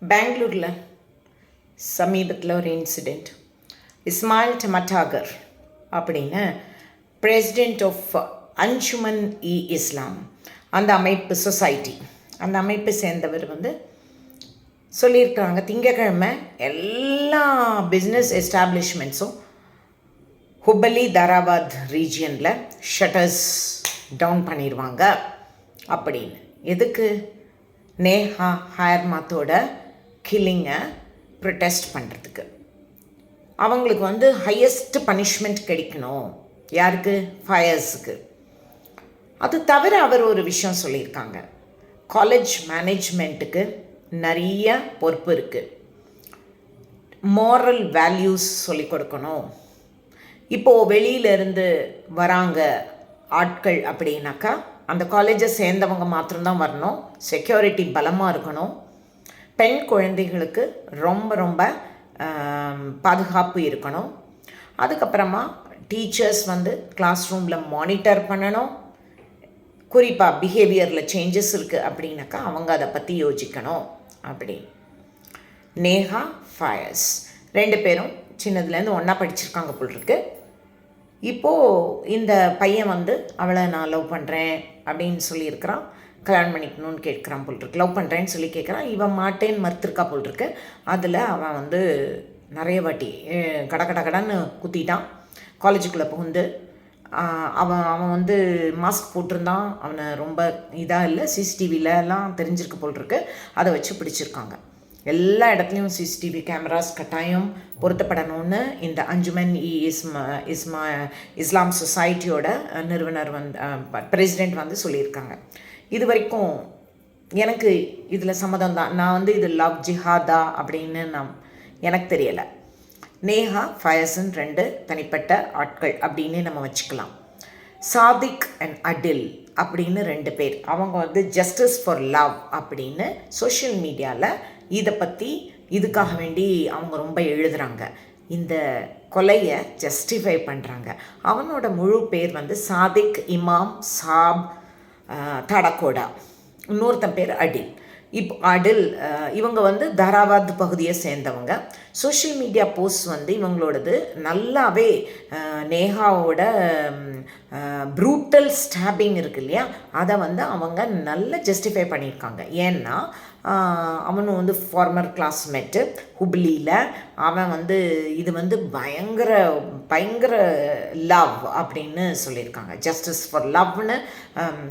பெங்களூரில் சமீபத்தில் ஒரு இன்சிடெண்ட் இஸ்மாயில் டமட்டாகர் அப்படின்னு பிரசிடெண்ட் ஆஃப் அன்சுமன் இ இஸ்லாம். அந்த அமைப்பு சொசைட்டி அந்த அமைப்பை சேர்ந்தவர் வந்து சொல்லியிருக்காங்க திங்கக்கிழமை எல்லா பிஸ்னஸ் எஸ்டாப்ளிஷ்மெண்ட்ஸும் ஹுப்பலி தாராபாத் ரீஜியனில் ஷட்டர்ஸ் டவுன் பண்ணிடுவாங்க அப்படின்னு. எதுக்கு? நேஹா ஹயர்மாத்தோட கில்லிங்கை ப்ரொட்டஸ்ட் பண்ணுறதுக்கு அவங்களுக்கு வந்து ஹையஸ்ட் பனிஷ்மெண்ட் கிடைக்கணும். யாருக்கு? ஃபயர்ஸுக்கு அது தவிர அவர் ஒரு விஷயம் சொல்லியிருக்காங்க. காலேஜ் மேனேஜ்மெண்ட்டுக்கு நிறைய பொறுப்பு இருக்குது மாரல் வேல்யூஸ் சொல்லிக் கொடுக்கணும். இப்போது வெளியிலேருந்து வராங்க ஆட்கள் அப்படின்னாக்கா அந்த காலேஜை சேர்ந்தவங்க மாத்திரம்தான் வரணும். செக்யூரிட்டி பலமாக இருக்கணும். பெண் குழந்தைகளுக்கு ரொம்ப ரொம்ப பாதுகாப்பு இருக்கணும். அதுக்கப்புறமா டீச்சர்ஸ் வந்து கிளாஸ் ரூமில் மானிட்டர் பண்ணணும். குறிப்பாக பிஹேவியரில் சேஞ்சஸ் இருக்குது அப்படின்னாக்கா அவங்க அதை பற்றி யோசிக்கணும் அப்படி. நேஹா ஃபயர்ஸ் ரெண்டு பேரும் சின்னதுலேருந்து ஒன்றா படிச்சிருக்காங்க போல் இருக்கு இப்போது இந்த பையன் வந்து அவளை நான் லவ் பண்ணுறேன் அப்படின்னு சொல்லியிருக்கிறான். கல்யாணம் பண்ணிக்கணும்னு கேட்குறான் போல் இருக்கு லவ் பண்ணுறேன்னு சொல்லி கேட்குறான். இவன் மாட்டேன்னு மறுத்துருக்கா போல் இருக்கு அதில் அவன் வந்து நிறைய வாட்டி கட கட கடன்னு குத்திட்டான். காலேஜுக்குள்ளே புகுந்து அவன் அவன் வந்து மாஸ்க் போட்டிருந்தான். அவனை ரொம்ப இதாக இல்லை. சிசிடிவிலலாம் தெரிஞ்சிருக்கு போல் இருக்கு அதை வச்சு பிடிச்சிருக்காங்க. எல்லா இடத்துலையும் சிசிடிவி கேமராஸ் கட்டாயம் பொருத்தப்படணும்னு இந்த அஞ்சுமன் இ இஸ்மா இஸ்மா இஸ்லாம் சொசைட்டியோட நிறுவனர் வந்து பிரசிடெண்ட் வந்து சொல்லியிருக்காங்க. இது வரைக்கும் எனக்கு இதில் சம்மதம் தான் நான் வந்து இது லவ் ஜிஹாதா அப்படின்னு நான் எனக்கு தெரியலை. நேஹா ஃபயசன் ரெண்டு தனிப்பட்ட ஆட்கள் அப்படின்னு நம்ம வச்சுக்கலாம். சாதிக் அண்ட் அடில் அப்படின்னு ரெண்டு பேர். அவங்க வந்து ஜஸ்டிஸ் ஃபார் லவ் அப்படின்னு சோஷியல் மீடியாவில் இதை பற்றி இதுக்காக வேண்டி அவங்க ரொம்ப எழுதுகிறாங்க இந்த கொலையை ஜஸ்டிஃபை பண்ணுறாங்க அவனோட முழு பேர் வந்து சாதிக் இமாம் சாப் தடக்கோடா தடகோடா. இன்னொருத்தன் பேர் அடில். இப்போ அடில் இவங்க வந்து தாராபாத் பகுதியை சேர்ந்தவங்க. சோஷியல் மீடியா போஸ்ட் வந்து இவங்களோடது நல்லாவே நேஹாவோட ப்ரூட்டல் ஸ்டாபிங் இருக்கு இல்லையா? அதை வந்து அவங்க நல்லா ஜஸ்டிஃபை பண்ணியிருக்காங்க. ஏன்னா அவனும் வந்து ஃபார்மர் கிளாஸ்மேட்டு ஹுப்ளியில். அவன் வந்து இது வந்து பயங்கர பயங்கர லவ் அப்படின்னு சொல்லியிருக்காங்க. ஜஸ்டிஸ் ஃபார் லவ்னு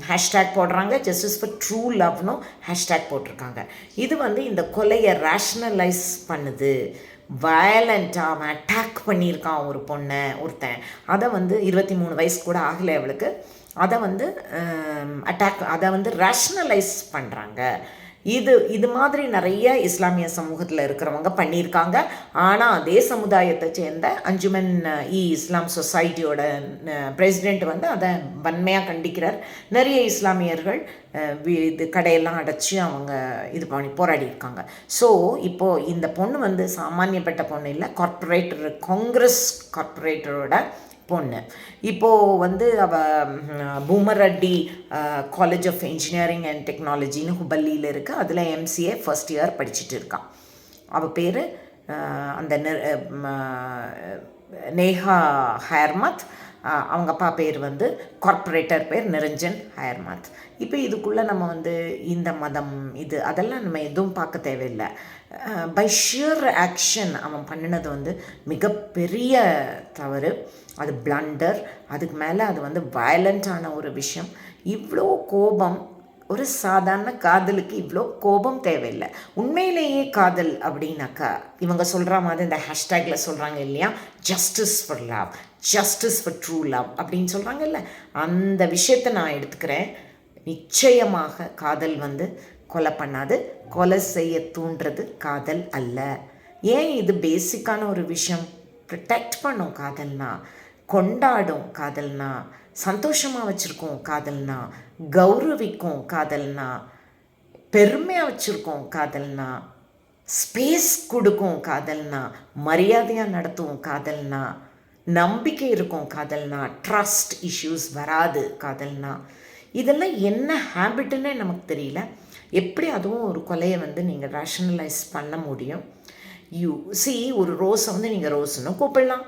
ஹேஷ்டேக் போடுறாங்க. ஜஸ்டிஸ் ஃபார் ட்ரூ லவ்னும் ஹேஷ்டேக் போட்டிருக்காங்க. இது வந்து இந்த கொலையை ரேஷ்னலைஸ் பண்ணுது. வயலண்ட்டாக அவன் அட்டாக் பண்ணியிருக்கான் ஒரு பொண்ணை ஒருத்தன். அதை வந்து இருபத்தி மூணு வயசு கூட ஆகலை அவளுக்கு. அதை வந்து அட்டாக் அதை வந்து ரேஷ்னலைஸ் பண்ணுறாங்க இது இது மாதிரி நிறைய இஸ்லாமிய சமூகத்தில் இருக்கிறவங்க பண்ணியிருக்காங்க. ஆனால் அதே சமுதாயத்தை சேர்ந்த அஞ்சுமன் இ இஸ்லாம் சொசைட்டியோட பிரசிடெண்ட் வந்து அதை வன்மையாக கண்டிக்கிறார். நிறைய இஸ்லாமியர்கள் வி- இது கடையெல்லாம் அடைச்சி அவங்க இது பண்ணி போராடி இருக்காங்க ஸோ இப்போது இந்த பொண்ணு வந்து சாமானியப்பட்ட பொண்ணு இல்லை கார்ப்பரேட்டர் காங்கிரஸ் கார்ப்பரேட்டரோட பொண்ணு. இப்போது வந்து அவ ம், Bhoomaraddi college of engineering and டெக்னாலஜின்னு ஹுபல்லியில் இருக்குது அதில் எம்சிஏ ஃபர்ஸ்ட் இயர் படிச்சுட்டு இருக்கான் அவள் பேர் அந்த நேஹா ஹேர்மத். அவங்க அப்பா பேர் வந்து கார்ப்பரேட்டர் பேர் நிரஞ்சன் ஹயர்மாத். இப்போ இதுக்குள்ளே நம்ம வந்து இந்த மதம் இது அதெல்லாம் நம்ம எதுவும் பார்க்க தேவையில்லை. பை ஷியர் ஆக்ஷன் அவன் பண்ணினது வந்து மிகப்பெரிய தவறு. அது பிளண்டர் அதுக்கு மேலே அது வந்து வயலண்ட்டான ஒரு விஷயம். இவ்வளோ கோபம் ஒரு சாதாரண காதலுக்கு இவ்வளோ கோபம் தேவையில்லை. உண்மையிலேயே காதல் அப்படின்னாக்கா இவங்க சொல்கிற மாதிரி இந்த ஹேஷ்டேக்கில் சொல்கிறாங்க இல்லையா? Justice for love justice for true love அப்படின்னு சொல்கிறாங்கல்ல அந்த விஷயத்தை நான் எடுத்துக்கிறேன். நிச்சயமாக காதல் வந்து கொலை பண்ணாது. கொலை செய்ய தூண்டுறது காதல் அல்ல. ஏன் இது பேசிக்கான ஒரு விஷயம்? ப்ரொடெக்ட் பண்ணும் காதல்னா கொண்டாடும் காதல்னா சந்தோஷமாக வச்சுருக்கோம் காதல்னா கௌரவிக்கும் காதல்னா பெருமையாக வச்சுருக்கோம் காதல்னா ஸ்பேஸ் கொடுக்கும் காதல்னா மரியாதையாக நடத்துவோம் காதல்னா நம்பிக்கை இருக்கும் காதல்னா ட்ரஸ்ட் இஷ்யூஸ் வராது காதல்னா. இதெல்லாம் என்ன ஹேபிட்டுன்னு நமக்கு தெரியல. எப்படி அதுவும் ஒரு கொலையை வந்து நீங்கள் ரேஷனலைஸ் பண்ண முடியும்? யூ சி ஒரு ரோஸை வந்து நீங்கள் ரோஸ்னு கூப்பிடலாம்.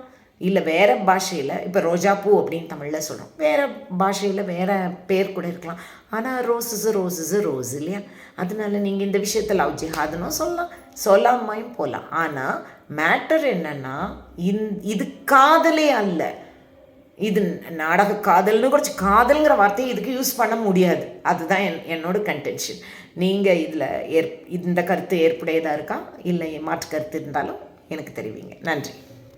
இல்லை வேறு பாஷையில் இப்போ ரோஜாப்பூ அப்படின்னு தமிழில் சொல்கிறோம் வேறு பாஷையில் வேறு பேர் கூட இருக்கலாம். ஆனால் ரோஸஸ் ரோஸஸ் ரோஸ் இல்லையா? அதனால நீங்கள் இந்த விஷயத்தை லவ் ஜிஹாதுன்னு சொல்லலாம். சொல்லாமையும் போகலாம் ஆனால் மேட்டர் என்னென்னா இந் இது காதலே அல்ல. இது நாடக காதல்னு குறைச்சி காதல்ங்கிற வார்த்தையை இதுக்கு யூஸ் பண்ண முடியாது. அதுதான் என் என்னோட கன்டென்ஷன் நீங்கள் இதில் ஏற் இந்த கருத்து ஏற்புடையதாக இருக்கா? இல்லை மாற்று கருத்து இருந்தாலும் எனக்கு தெரிவிங்க. நன்றி.